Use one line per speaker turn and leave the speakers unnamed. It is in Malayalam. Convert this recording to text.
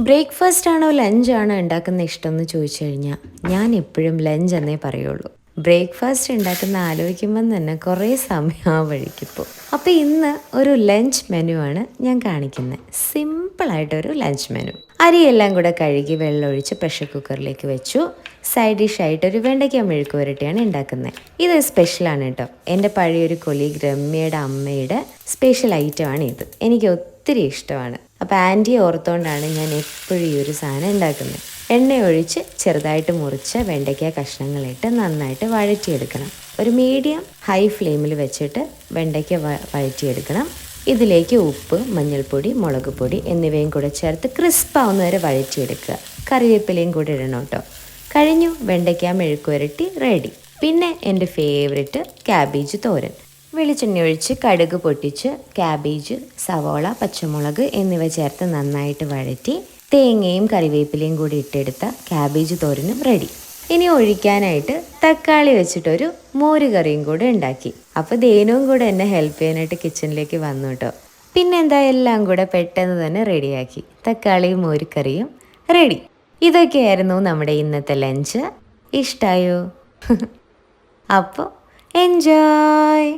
ബ്രേക്ക്ഫാസ്റ്റ് ആണോ ലഞ്ച് ആണോ ഉണ്ടാക്കുന്ന ഇഷ്ടം എന്ന് ചോദിച്ചു കഴിഞ്ഞാൽ ഞാൻ എപ്പോഴും ലഞ്ച് എന്നേ പറയുള്ളൂ. ബ്രേക്ക്ഫാസ്റ്റ് ഉണ്ടാക്കുന്ന ആലോചിക്കുമ്പം തന്നെ കുറേ സമയം ആ വഴിക്കിപ്പോൾ അപ്പോൾ ഇന്ന് ഒരു ലഞ്ച് മെനു ആണ് ഞാൻ കാണിക്കുന്നത്. സിമ്പിളായിട്ടൊരു ലഞ്ച് മെനു. അരിയെല്ലാം കൂടെ കഴുകി വെള്ളമൊഴിച്ച് പ്രഷർ കുക്കറിലേക്ക് വെച്ചു. സൈഡ് ഡിഷ് ആയിട്ട് ഒരു വെണ്ടയ്ക്ക മെഴുക്ക് പുരട്ടിയാണ് ഉണ്ടാക്കുന്നത്. ഇത് സ്പെഷ്യലാണ് കേട്ടോ. എന്റെ പഴയൊരു കൊലീഗ് രമ്യയുടെ അമ്മയുടെ സ്പെഷ്യൽ ഐറ്റമാണ് ഇത്. എനിക്ക് ഒത്തിരി ഇഷ്ടമാണ്. അപ്പോൾ ആന്റി ഓർത്തോണ്ടാണ് ഞാൻ എപ്പോഴും ഈ ഒരു സാധനം ഉണ്ടാക്കുന്നത്. എണ്ണ ഒഴിച്ച് ചെറുതായിട്ട് മുറിച്ച് വെണ്ടയ്ക്ക കഷ്ണങ്ങളിട്ട് നന്നായിട്ട് വഴറ്റിയെടുക്കണം. ഒരു മീഡിയം ഹൈ ഫ്ലെയിമിൽ വെച്ചിട്ട് വെണ്ടയ്ക്ക വഴറ്റിയെടുക്കണം. ഇതിലേക്ക് ഉപ്പ് മഞ്ഞൾപ്പൊടി മുളക് പൊടി എന്നിവയും കൂടെ ചേർത്ത് ക്രിസ്പാവുന്ന വരെ വഴറ്റിയെടുക്കുക. കറിവേപ്പിലയും കൂടി ഇടണം കേട്ടോ കഴിഞ്ഞു വെണ്ടയ്ക്ക മെഴുക്ക് വരട്ടി റെഡി പിന്നെ എന്റെ ഫേവററ്റ് ക്യാബേജ് തോരൻ. വെളിച്ചെണ്ണ ഒഴിച്ച് കടുക് പൊട്ടിച്ച് ക്യാബേജ് സവോള പച്ചമുളക് എന്നിവ ചേർത്ത് നന്നായിട്ട് വഴറ്റി തേങ്ങയും കറിവേപ്പിലയും കൂടി ഇട്ടെടുത്ത ക്യാബേജ് തോരനും റെഡി ഇനി ഒഴിക്കാനായിട്ട് തക്കാളി വെച്ചിട്ടൊരു മോര് കറിയും കൂടെ ഉണ്ടാക്കി. അപ്പോൾ ദേനവും കൂടെ എന്നെ ഹെൽപ്പ് ചെയ്യാനായിട്ട് കിച്ചണിലേക്ക് വന്നു കേട്ടോ പിന്നെന്താ എല്ലാം കൂടെ പെട്ടെന്ന് തന്നെ റെഡിയാക്കി തക്കാളിയും മോരുകറിയും റെഡി ഇതൊക്കെയായിരുന്നു നമ്മുടെ ഇന്നത്തെ ലഞ്ച് ഇഷ്ടായോ? അപ്പോൾ എൻജോയ്